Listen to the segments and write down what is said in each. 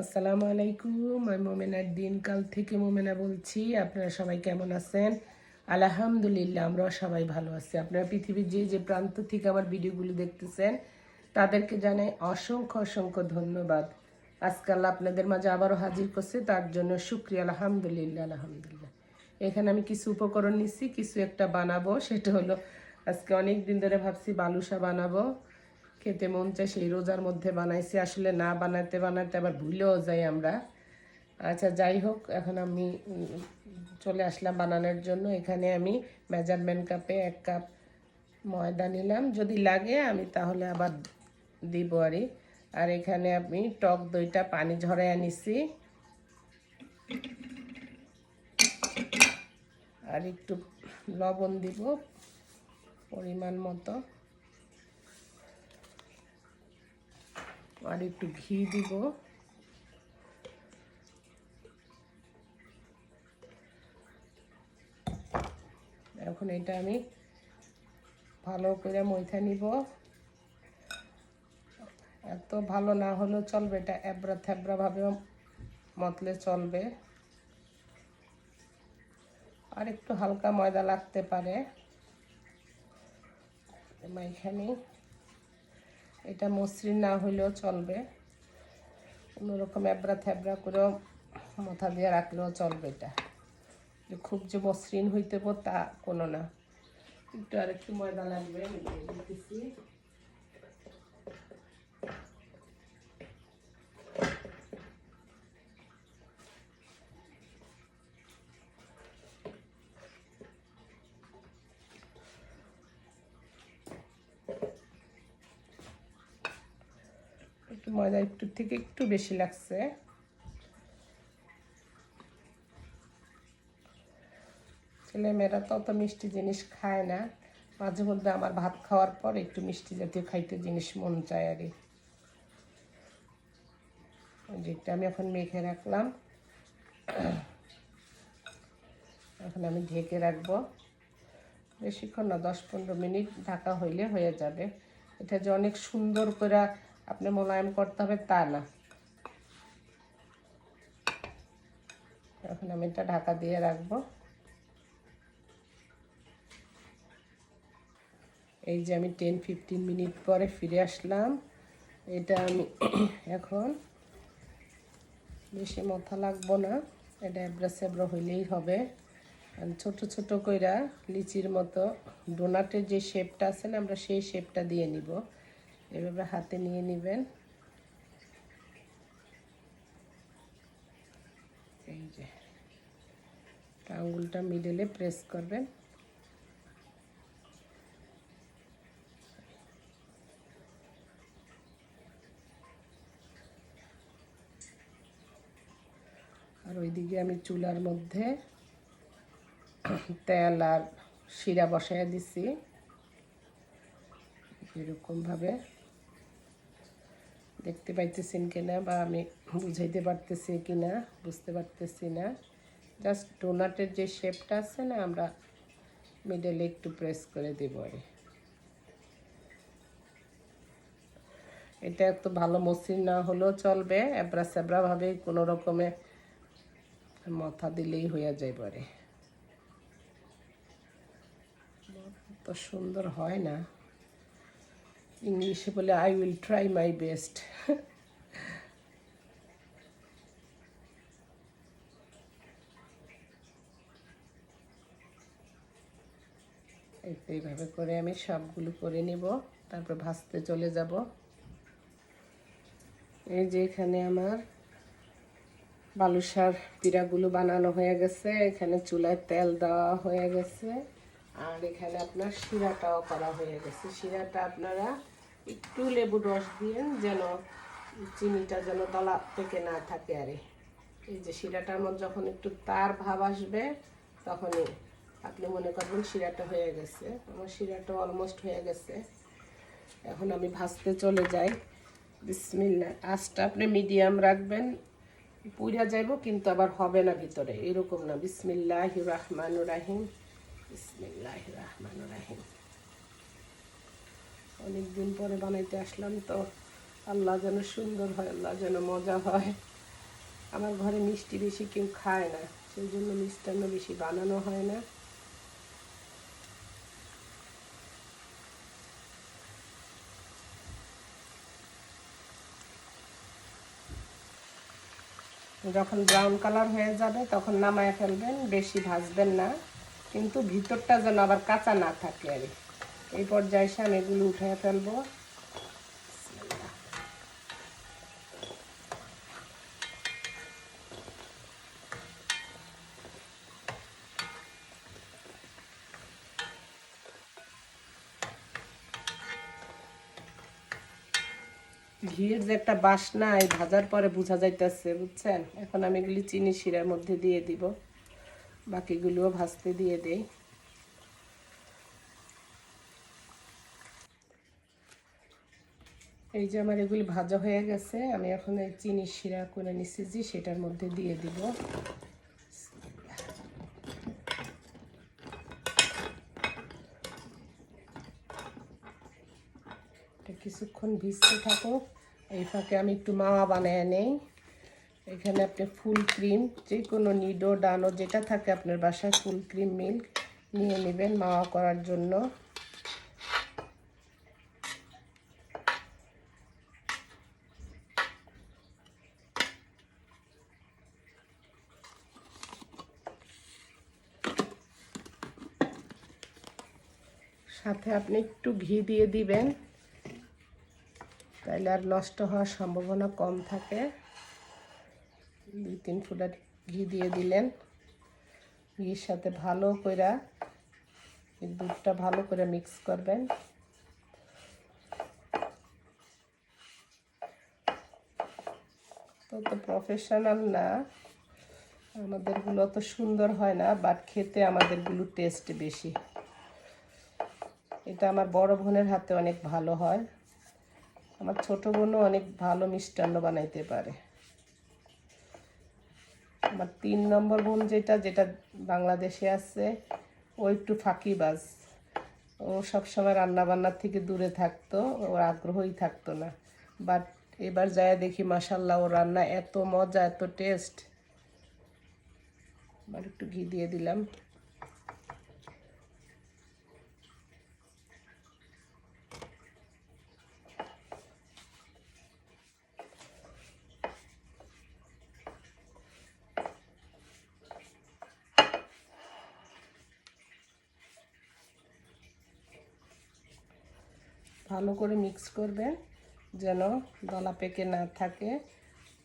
আসসালামু আলাইকুম, আমি মোমেনার দিনকাল থেকে মোমেনা বলছি, আপনারা সবাই কেমন আছেন? আলহামদুলিল্লাহ, আমরাও সবাই ভালো আছি। আপনারা পৃথিবীর যে যে প্রান্ত থেকে আমার ভিডিওগুলো দেখতেছেন, তাদেরকে জানাই অসংখ্য অসংখ্য ধন্যবাদ। আজকাল আপনাদের মাঝে আবারও হাজির করছে, তার জন্য শুক্রিয়া, আলহামদুলিল্লাহ আলহামদুলিল্লাহ। এখানে আমি কিছু উপকরণ নিচ্ছি কিছু একটা বানাবো, সেটা হলো আজকে অনেক দিন ধরে ভাবছি বালুসা বানাবো। খেতে মন চায় সেই রোজার মধ্যে বানাইছি, আসলে না বানাতে বানাতে আবার ভুলেও যাই আমরা। আচ্ছা যাই হোক, এখন আমি চলে আসলাম বানানোর জন্য। এখানে আমি মেজারমেন্ট কাপে এক কাপ ময়দা নিলাম। যদি লাগে, আমি তাহলে আবার দিব আরই। আর এখানে আমি টক দইটা পানি ঝরাই আনিছি। আর একটু লবণ দিব পরিমাণ মতো। আর একটু ঘি দিব। এখন এটা আমি ভালো করে মইথা নিব। এত ভালো না হলেও চলবে, এটা এবড়া থ্যাবড়া ভাবে মতলে চলবে। আর একটু হালকা ময়দা লাগতে পারে। এখানে এটা মসৃণ না হইলেও চলবে। কোনোরকম এবড়া থ্যাবড়া করেও মাথা দিয়ে রাখলেও চলবে এটা। খুব যে মসৃণ হইতে তা কোনো না। একটু আর একটু ময়দা লাগবে একটু ময়দা একটু থেকে একটু বেশি লাগছে। ছেলে মেয়েরা তো অত মিষ্টি জিনিস খায় না। মাঝে মধ্যে আমার ভাত খাওয়ার পর একটু মিষ্টি জাতীয় খাইতে জিনিস মন চায় আর যেটা আমি এখন মেখে রাখলাম। এখন আমি ঢেকে রাখব। বেশিক্ষণ না, দশ পনেরো মিনিট ঢাকা হইলে হয়ে যাবে। এটা যে অনেক সুন্দর করে আপনি মোলায়েম করতে হবে তা না। এখন আমি এটা ঢাকা দিয়ে রাখব। এই যে আমি টেন ফিফটিন মিনিট পরে ফিরে আসলাম। এটা আমি এখন বেশি মাথা লাগবো না। এটা এবড়া সেবড়া হইলেই হবে। ছোট ছোট কইরা লিচির মতো ডোনাটের যে শেপটা আছে না, আমরা সেই শেপটা দিয়ে নিব। এভাবে হাতে নিয়ে নেবেন। এই যে, আঙ্গুলটা মিডলে প্রেস করবেন। আর ওইদিকে আমি চুলার মধ্যে তেল আর শিরা বসাইয়া দিছি। এরকমভাবে দেখতে পাইতেছেন কিনা বা আমি বুঝাইতে পারতেছি কিনা, বুঝতে পারতেছি না। জাস্ট ডোনাটের যে শেপটা আছে না, আমরা মিডলে একটু প্রেস করে দেব আর। এটা একটু ভালো মসৃণ না হলেও চলবে এবড়া সেবড়াভাবে কোনো রকমে মাথা দিলেই হয়ে যায় পরে তো সুন্দর হয় না। ইংলিশে বলে I will try my best এইভাবে করে আমি সবগুলো করে নিব, তারপর ভাজতে চলে যাব। এই যে এখানে আমার বালুসার পিড়াগুলো বানানো হয়ে গেছে, এখানে চুলায় তেল দেওয়া হয়ে গেছে, আর এখানে আপনার শিরাটাও করা হয়ে গেছে। শিরাটা আপনারা একটু লেবু রস দিয়েন যেন চিনিটা যেন দলা থেকে না থাকে আরে। এই যে শিরাটার মধ্যে যখন একটু তার ভাব আসবে, তখনই আপনি মনে করবেন শিরাটা হয়ে গেছে। আমার শিরাটা অলমোস্ট হয়ে গেছে। এখন আমি ভাজতে চলে যাই। বিসমিল্লা আঁচটা আপনি মিডিয়াম রাখবেন। পুড়া যাইব, কিন্তু আবার হবে না ভিতরে। এরকম না। বিসমিল্লাহ রহমান রাহিম। বিসমিল্লাহ রহমান রাহিম। অনেক দিন পরে বানাইতে আসলাম তো আল্লাহ যেন সুন্দর হয়, আল্লাহ যেন মজা হয় আমার ঘরে মিষ্টি বেশি কেউ খায় না সেই জন্য মিষ্টান্ন বেশি বানানো হয় না যখন ব্রাউন কালার হয়ে যাবে, তখন নামায় ফেলবেন, বেশি ভাজবেন না, কিন্তু ভিতরটা যেন আবার কাঁচা না থাকে আর কি। এই পর্যায়ে এসে আমি এগুলো উঠে ফেলব। ঘিয়ের যে একটা বাসনা, এই ভাজার পরে বোঝা যাইতেছে, বুঝছেন? এখন আমি এগুলি চিনি শিরার মধ্যে দিয়ে দিব। বাকিগুলোও ভাজতে দিয়ে দেই। এই যে আমার এগুলি ভাজা হয়ে গেছে, আমি এখন এই চিনি শিরা করে নিচ্ছি সেটার মধ্যে দিয়ে দিব। কিছুক্ষণ ভিজতে থাকো এই ফাঁকে আমি একটু মাওয়া বানিয়ে নেই। এখানে আপনি ফুল ক্রিম, যে কোনো নিডো, ডানো, যেটা থাকে আপনার বাসায় ফুল ক্রিম, মিল্ক নিয়ে নেবেন মাওয়া করার জন্য। সাথে আপনি একটু ঘি দিয়ে দিবেন। তাইলে আর নষ্ট হওয়ার সম্ভাবনা কম থাকে। দুই তিন ফুটা ঘি দিয়ে দিলেন। ঘির সাথে ভালো করে দুধটা ভালো করে মিক্স করবেন। তো তো প্রফেশনাল না। আমাদেরগুলো অত সুন্দর হয় না বাট খেতে আমাদেরগুলো টেস্ট বেশি। এটা আমার বড় বোনের হাতে অনেক ভালো হয়। আমার ছোট বোনও অনেক ভালো মিষ্টান্ন বানাইতে পারে। আমার তিন নম্বর বোন যেটা যেটা বাংলাদেশে আছে, ও একটু ফাঁকিবাজ। ও সবসময় রান্না বান্নার থেকে দূরে থাকতো, ওর আগ্রহই থাকতো না। বাট এবার যায় দেখি মাসাল্লাহ ও রান্না এত মজা, এত টেস্ট। আবার একটু ঘি দিয়ে দিলাম। ভালো করে মিক্স করবেন, যেন দলা পেকে না থাকে।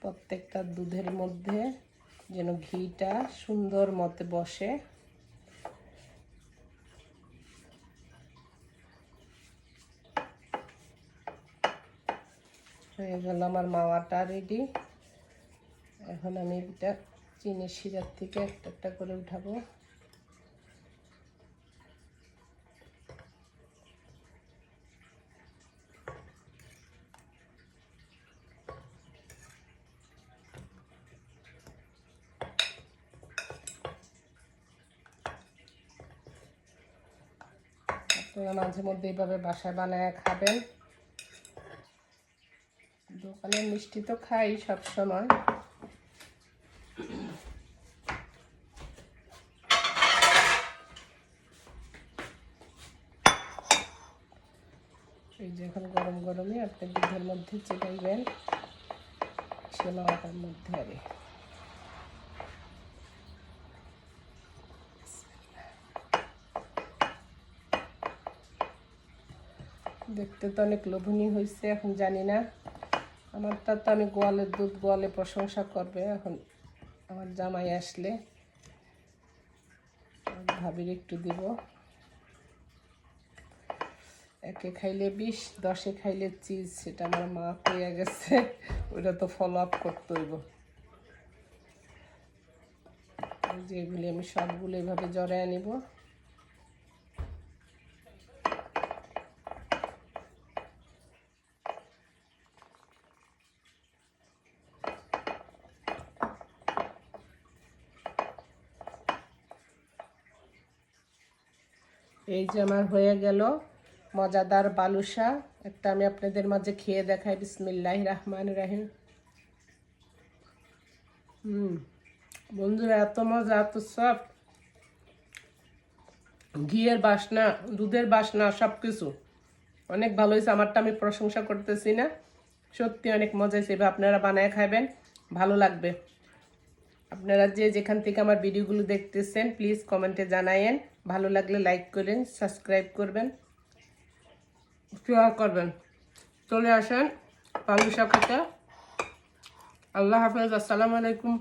প্রত্যেকটা দুধের মধ্যে যেন ঘিটা সুন্দর মতে বসে। হয়ে গেল আমার মাওয়াটা রেডি এখন আমি এটা চিনির শিরার থেকে একটা একটা করে উঠাবো। আপনারা মাঝে মধ্যে এইভাবে বাসায় বানায় খাবেন। দোকানের মিষ্টি তো খাই সব সময় এই যে এখন গরম গরমে আপনি দুধের মধ্যে চেটাইবেন সে মাওয়াটার মধ্যে আরে। দেখতে তো অনেক লোভনীয় হয়েছে, এখন জানি না। আমারটা তো আমি গোয়ালের দুধ গোয়ালে প্রশংসা করবে, এখন আমার জামাই আসলে ভাবির একটু দিব। একে খাইলে বিষ, দশে খাইলে চিজ, সেটা আমার মা পেয়ে গেছে ওইটা তো ফলো আপ করতে হইব। যেগুলি আমি সবগুলো এভাবে জড়ায় নিব এই যে আমার হয়ে গেল মজাদার বালুসা একটা আমি আপনাদের মাঝে খেয়ে দেখাই। বিসমিল্লাহ রহমান রাহিম। হুম, বন্ধুরা, এত মজা, এত সব ঘিয়ের বাসনা, দুধের বাসনা সব কিছু অনেক ভালো হয়েছে। আমারটা আমি প্রশংসা করতেছি না। সত্যি অনেক মজা হয়েছে। এবার আপনারা বানায় খাবেন ভালো লাগবে। আপনারা যে যেখান থেকে আমার ভিডিওগুলো দেখতেছেন প্লিজ কমেন্টে জানায়েন। ভালো লাগলে লাইক করেন সাবস্ক্রাইব করবেন শেয়ার করবেন। চলে আসেন পালু শাকতে আল্লাহ হাফেজ, আসসালামু আলাইকুম।